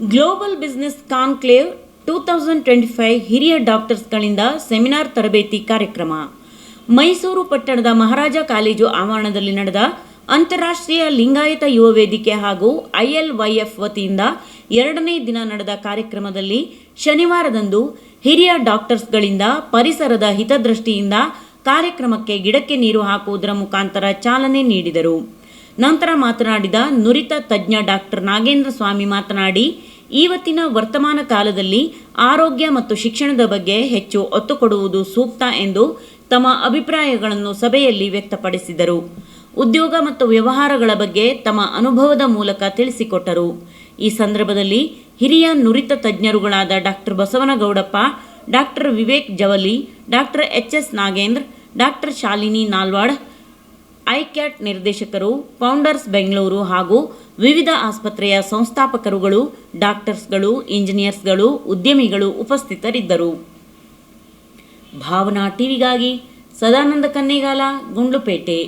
Global business conclave two thousand twenty five ಹಿರಿಯ ಡಾಕ್ಟರ್ಸ್ಗಳಿಂದ seminar ತರಬೇತಿ ಕಾರ್ಯಕ್ರಮ. ಮೈಸೂರು ಪಟ್ಟಣದ ಮಹಾರಾಜ ಕಾಲೇಜು ಆವರಣದಲ್ಲಿ ನಡೆದ ಅಂತಾರಾಷ್ಟ್ರೀಯ ಲಿಂಗಾಯತ ಯುವ ವೇದಿಕೆ ಹಾಗೂ ಐಎಲ್ವೈಎಫ್ ವತಿಯಿಂದ ಎರಡನೇ ದಿನ ನಡೆದ ಕಾರ್ಯಕ್ರಮದಲ್ಲಿ ಶನಿವಾರದಂದು ಹಿರಿಯ ಡಾಕ್ಟರ್ಸ್ಗಳಿಂದ ಪರಿಸರದ ಹಿತದೃಷ್ಟಿಯಿಂದ ಕಾರ್ಯಕ್ರಮಕ್ಕೆ ಗಿಡಕ್ಕೆ ನೀರು ಹಾಕುವುದರ ಮುಖಾಂತರ ಚಾಲನೆ ನೀಡಿದರು. ನಂತರ ಮಾತನಾಡಿದ ನುರಿತ ತಜ್ಞ ಡಾಕ್ಟರ್ ನಾಗೇಂದ್ರ ಸ್ವಾಮಿ ಮಾತನಾಡಿ ಇವತ್ತಿನ ವರ್ತಮಾನ ಕಾಲದಲ್ಲಿ ಆರೋಗ್ಯ ಮತ್ತು ಶಿಕ್ಷಣದ ಬಗ್ಗೆ ಹೆಚ್ಚು ಒತ್ತು ಕೊಡುವುದು ಸೂಕ್ತ ಎಂದು ತಮ್ಮ ಅಭಿಪ್ರಾಯಗಳನ್ನು ಸಭೆಯಲ್ಲಿ ವ್ಯಕ್ತಪಡಿಸಿದರು. ಉದ್ಯೋಗ ಮತ್ತು ವ್ಯವಹಾರಗಳ ಬಗ್ಗೆ ತಮ್ಮ ಅನುಭವದ ಮೂಲಕ ತಿಳಿಸಿಕೊಟ್ಟರು. ಈ ಸಂದರ್ಭದಲ್ಲಿ ಹಿರಿಯ ನುರಿತ ತಜ್ಞರುಗಳಾದ doctor Basavanagowdappa doctor Vivek Javali doctor H S Nagendra doctor Shalini Nalwad ICAT ನಿರ್ದೇಶಕರು, ಫೌಂಡರ್ಸ್ ಬೆಂಗಳೂರು ಹಾಗೂ ವಿವಿಧ ಆಸ್ಪತ್ರೆಯ ಸಂಸ್ಥಾಪಕರುಗಳು ಡಾಕ್ಟರ್ಸ್ಗಳು ಇಂಜಿನಿಯರ್ಸ್ಗಳು ಉದ್ಯಮಿಗಳು ಉಪಸ್ಥಿತರಿದ್ದರು. ಭಾವನಾ ಟಿವಿಗಾಗಿ ಸದಾನಂದ ಕನ್ನೇಗಾಲ ಗುಂಡ್ಲುಪೇಟೆ.